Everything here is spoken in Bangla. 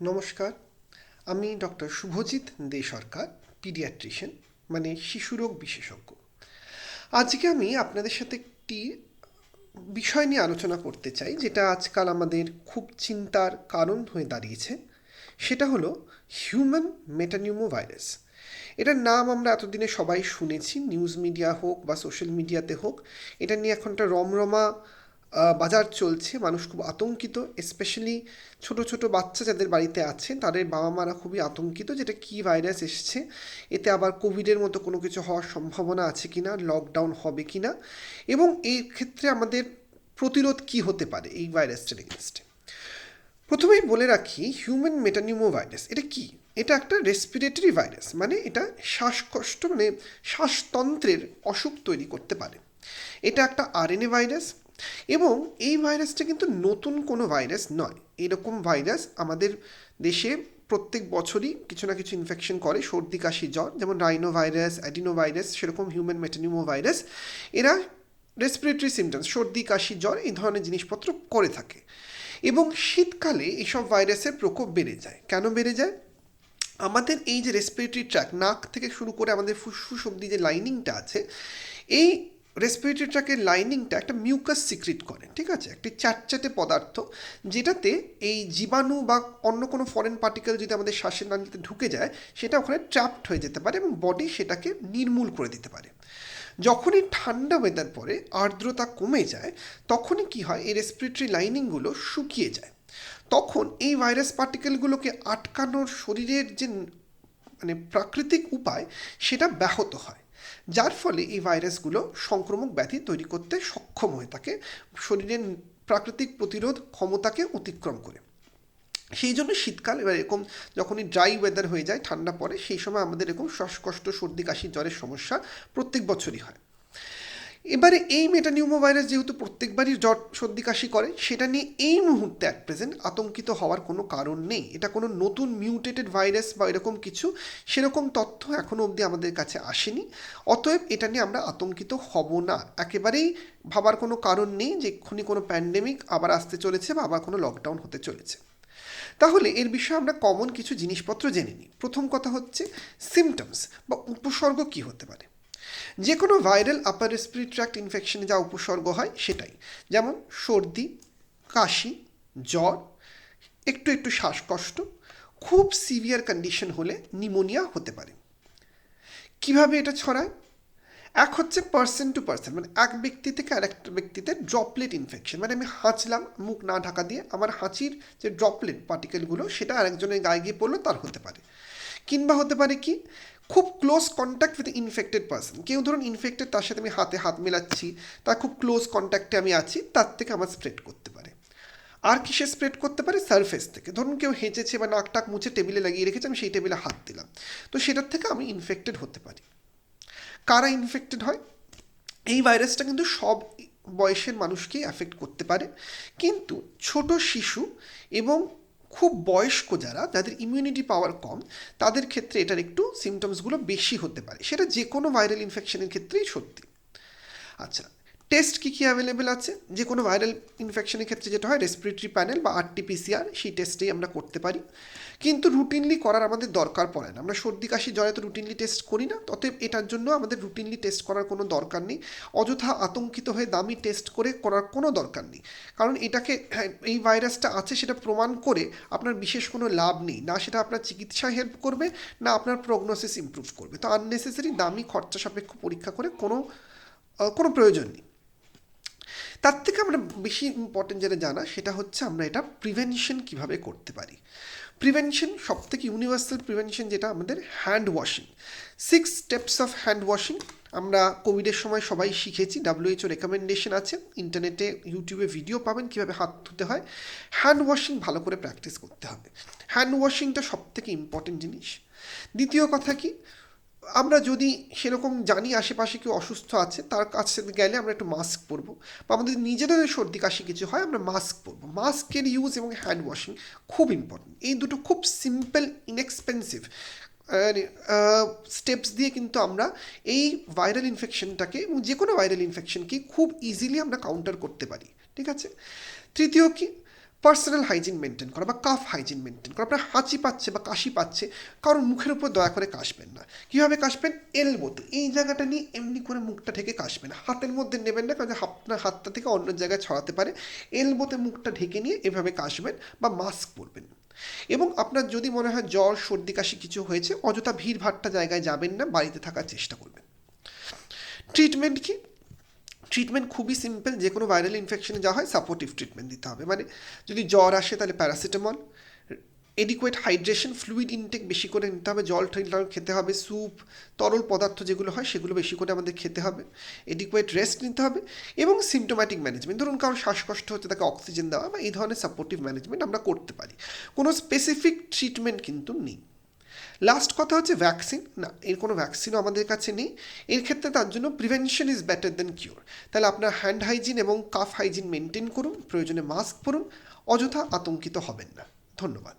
নমস্কার, আমি ডক্টর শুভজিৎ দে সরকার, পিডিয়াট্রিশিয়ান মানে শিশুরোগ বিশেষজ্ঞ। আজকে আমি আপনাদের সাথে একটি বিষয় নিয়ে আলোচনা করতে চাই, যেটা আজকাল আমাদের খুব চিন্তার কারণ হয়ে দাঁড়িয়েছে। সেটা হলো হিউম্যান মেটানিউমো ভাইরাস। এটার নাম আমরা এতদিনে সবাই শুনেছি, নিউজ মিডিয়া হোক বা সোশ্যাল মিডিয়াতে হোক। এটা নিয়ে এখন একটা রমরমা বাজার চলছে। মানুষ খুব আতঙ্কিত স্পেশালি ছোট ছোট বাচ্চা যাদের বাড়িতে আছে তাদের বাবা মারা খুবই আতঙ্কিত যেটা কী ভাইরাস এসছে। এতে আবার কোভিডের মতো কোনো কিছু হওয়ার সম্ভাবনা আছে কিনা লকডাউন হবে কিনা, এবং এই ক্ষেত্রে আমাদের প্রতিরোধ কি হতে পারে এই ভাইরাসটার এগেনস্টে প্রথমেই বলে রাখি হিউম্যান মেটানিউমো ভাইরাস এটা কি? এটা একটা রেসপিরেটরি ভাইরাস মানে এটা শ্বাসকষ্ট মানে শ্বাসতন্ত্রের অসুখ তৈরি করতে পারে। এটা একটা আরএনএ ভাইরাস এবং এই ভাইরাসটা কিন্তু নতুন কোনো ভাইরাস নয়। এরকম ভাইরাস আমাদের দেশে প্রত্যেক বছরই কিছু না কিছু ইনফেকশন করে। সর্দি, কাশি, জ্বর, যেমন রাইনো ভাইরাস অ্যাডিনো ভাইরাস সেরকম হিউম্যান মেটানিউমো ভাইরাস এরা রেসপিরেটরি সিমটমস সর্দি, কাশি, জ্বর এই ধরনের জিনিসপত্র করে থাকে। এবং শীতকালে এইসব ভাইরাসের প্রকোপ বেড়ে যায়। কেন বেড়ে যায়? আমাদের এই যে রেসপিরেটরি ট্র্যাক নাক থেকে শুরু করে আমাদের ফুসফুস অব্দি যে লাইনিংটা আছে, এই রেসপিরেটরি ট্র্যাকের লাইনিংটা একটা মিউকাস সিক্রিট করে, ঠিক আছে? একটি চ্যাটচ্যাটে পদার্থ যেটাতে এই জীবাণু বা অন্য কোনো ফরেন পার্টিকেল যদি আমাদের শ্বাসের নালীতে ঢুকে যায়, সেটা ওখানে ট্র্যাপড হয়ে যেতে পারে এবং বডি সেটাকে নির্মূল করে দিতে পারে। যখনই ঠান্ডা ওয়েদার পরে আর্দ্রতা কমে যায়, তখনই কি হয়? এই রেসপিরেটরি লাইনিংগুলো শুকিয়ে যায়। তখন এই ভাইরাস পার্টিকেলগুলোকে আটকানোর শরীরের যে মানে প্রাকৃতিক উপায়, সেটা ব্যাহত হয়। যার ফলে এই ভাইরাসগুলো সংক্রমক ব্যাধি তৈরি করতে সক্ষম হয়ে থাকে শরীরের প্রাকৃতিক প্রতিরোধ ক্ষমতাকে অতিক্রম করে। সেই জন্য শীতকাল, এবার এরকম যখনই ড্রাই ওয়েদার হয়ে যায়, ঠান্ডা পড়ে, সেই সময় আমাদের এরকম শ্বাসকষ্ট, সর্দি, কাশি, জ্বরের সমস্যা প্রত্যেক বছরই হয়। এবারে এই মেটানিউমো ভাইরাস যেহেতু প্রত্যেকবারই জ্বর, সর্দি, কাশি করে, সেটা নিয়ে এই মুহূর্তে অ্যাট প্রেজেন্ট আতঙ্কিত হওয়ার কোনো কারণ নেই। এটা কোনো নতুন মিউটেটেড ভাইরাস বা এরকম কিছু সেরকম তথ্য এখনও অবধি আমাদের কাছে আসেনি। অতএব এটা নিয়ে আমরা আতঙ্কিত হব না। একেবারেই ভাবার কোনো কারণ নেই যে এক্ষুনি কোনো প্যান্ডেমিক আবার আসতে চলেছে বা আবার কোনো লকডাউন হতে চলেছে। তাহলে এর বিষয়ে আমরা কমন কিছু জিনিসপত্র জেনে নিই। প্রথম কথা হচ্ছে সিমটমস বা উপসর্গ কী হতে পারে? যে কোনো ভাইরাল আপার রেসপিরেটরি ট্র্যাক্ট ইনফেকশনে যা উপসর্গ হয় সেটাই। যেমন সর্দি, কাশি, জ্বর, একটু একটু শ্বাসকষ্ট, খুব সিভিয়ার কন্ডিশন হলে নিমোনিয়া হতে পারে। কীভাবে এটা ছড়ায়? এক হচ্ছে পার্সন টু পার্সন মানে এক ব্যক্তি থেকে আরেকটা ব্যক্তিতে ড্রপলেট ইনফেকশন মানে আমি হাঁচলাম, মুখ না ঢাকা দিয়ে আমার হাঁচির যে ড্রপলেট পার্টিকেলগুলো সেটা আরেকজনের গায়ে গিয়ে পড়ল, তার হতে পারে। কিংবা হতে পারে কি? খুব close contact with infected person কেউ ধরুন ইনফেক্টেড তার সাথে আমি হাতে হাত মেলাচ্ছি, তার খুব ক্লোজ কন্ট্যাক্টে আমি আছি, তার থেকে আমার স্প্রেড করতে পারে। আর কিসে স্প্রেড করতে পারে? সারফেস থেকে। ধরুন কেউ হেঁচেছে বা নাক টাক মুছে টেবিলে লাগিয়ে রেখেছে, আমি সেই টেবিলে হাত দিলাম। তো সেটার থেকে আমি ইনফেক্টেড হতে পারি। কারা ইনফেক্টেড হয়? এই ভাইরাসটা কিন্তু সব বয়সের মানুষকেই অ্যাফেক্ট করতে পারে। কিন্তু ছোট শিশু এবং খুব বয়স্ক যারা, যাদের ইমিউনিটি পাওয়ার কম, তাদের ক্ষেত্রে এটার একটু সিমটমসগুলো বেশি হতে পারে। সেটা যে কোনো ভাইরাল ইনফেকশনের ক্ষেত্রেই সত্যি। আচ্ছা টেস্ট কী কী অ্যাভেলেবেল আছে? যে কোনো ভাইরাল ইনফেকশনের ক্ষেত্রে যেটা হয় রেসপিরেটরি প্যানেল বা আরটিপিসিআর সেই টেস্টেই আমরা করতে পারি। কিন্তু রুটিনলি করার আমাদের দরকার পড়ে না। আমরা সর্দি, কাশি জ্বরে তো রুটিনলি টেস্ট করি না। অতএব এটার জন্য আমাদের রুটিনলি টেস্ট করার কোনো দরকার নেই। অযথা আতঙ্কিত হয়ে দামি টেস্ট করে করার কোনো দরকার নেই। কারণ এটাকে, এই ভাইরাসটা আছে সেটা প্রমাণ করে আপনার বিশেষ কোনো লাভ নেই। না সেটা আপনার চিকিৎসায় হেল্প করবে, না আপনার প্রগনোসিস ইমপ্রুভ করবে। তো আননেসেসারি দামি খরচা সাপেক্ষ পরীক্ষা করে কোনো কোনো প্রয়োজন নেই। তার থেকে আমরা বেশি ইম্পর্টেন্ট যেটা জানা, সেটা হচ্ছে আমরা এটা প্রিভেনশন কীভাবে করতে পারি। প্রিভেনশন সব থেকে ইউনিভার্সাল প্রিভেনশন যেটা আমাদের hand washing six steps of hand washing আমরা কোভিডের সময় সবাই শিখেছি ডাব্লিউএইচও রেকমেন্ডেশন আছে ইন্টারনেটে ইউটিউবে ভিডিও পাবেন কীভাবে হাত ধুতে হয়। হ্যান্ড ওয়াশিং ভালো করে প্র্যাকটিস করতে হবে। হ্যান্ড ওয়াশিংটা সব থেকে ইম্পর্টেন্ট জিনিস। দ্বিতীয় কথা কি? আমরা যদি সেরকম জানি আশেপাশে কেউ অসুস্থ আছে, তার কাছে গেলে আমরা একটু মাস্ক পরবো। বা আমাদের নিজেদের সর্দি কাশি কিছু হয়, আমরা মাস্ক পরবো। মাস্কের ইউজ এবং হ্যান্ড ওয়াশিং খুব ইম্পর্টেন্ট এই দুটো খুব সিম্পল ইনএক্সপেন্সিভ স্টেপস দিয়ে কিন্তু আমরা এই ভাইরাল ইনফেকশনটাকে এবং যে কোনো ভাইরাল ইনফেকশনকে খুব ইজিলি আমরা কাউন্টার করতে পারি। ঠিক আছে? তৃতীয় কি? পার্সোনাল হাইজিন মেনটেন করা বা কাফ হাইজিন মেনটেন করা, আপনার হাঁচি পাচ্ছে বা কাশি পাচ্ছে কারণ মুখের উপর দয়া করে কাশবেন না। কীভাবে কাশবেন? এলবোতে। এই জায়গাটা নিয়ে এমনি করে মুখটা ঢেকে কাশবেন হাতের মধ্যে নেবেন না, কারণ আপনার হাতটা থেকে অন্য জায়গায় ছড়াতে পারে। এলবোতে মুখটা ঢেকে নিয়ে এভাবে কাশবেন বা মাস্ক পরবেন। এবং আপনার যদি মনে হয় জ্বর, সর্দি, কাশি কিছু হয়েছে, অযথা ভিড় ভাট্টা জায়গায় যাবেন না, বাড়িতে থাকার চেষ্টা করবেন। ট্রিটমেন্ট কি? ট্রিটমেন্ট খুবই সিম্পল যে কোনো ভাইরাল ইনফেকশনে যা হয় সাপোর্টিভ ট্রিটমেন্ট দিতে হবে। মানে যদি জ্বর আসে তাহলে paracetamol adequate hydration fluid intake বেশি করে নিতে হবে, জল টল খেতে হবে স্যুপ তরল পদার্থ যেগুলো হয় সেগুলো বেশি করে আমাদের খেতে হবে এডিকুয়েট রেস্ট নিতে হবে এবং সিমটোম্যাটিক ম্যানেজমেন্ট ধরুন কারোর শ্বাসকষ্ট হচ্ছে তাকে অক্সিজেন দেওয়া বা এই ধরনের সাপোর্টিভ ম্যানেজমেন্ট আমরা করতে পারি। কোনো স্পেসিফিক ট্রিটমেন্ট কিন্তু নেই। লাস্ট কথা হচ্ছে ভ্যাকসিন না, এর কোনো ভ্যাকসিনও আমাদের কাছে নেই। এর ক্ষেত্রে তার জন্য prevention is better than cure তাহলে আপনার হ্যান্ড হাইজিন এবং কাফ হাইজিন মেনটেন করুন, প্রয়োজনে মাস্ক পরুন, অযথা আতঙ্কিত হবেন না। ধন্যবাদ।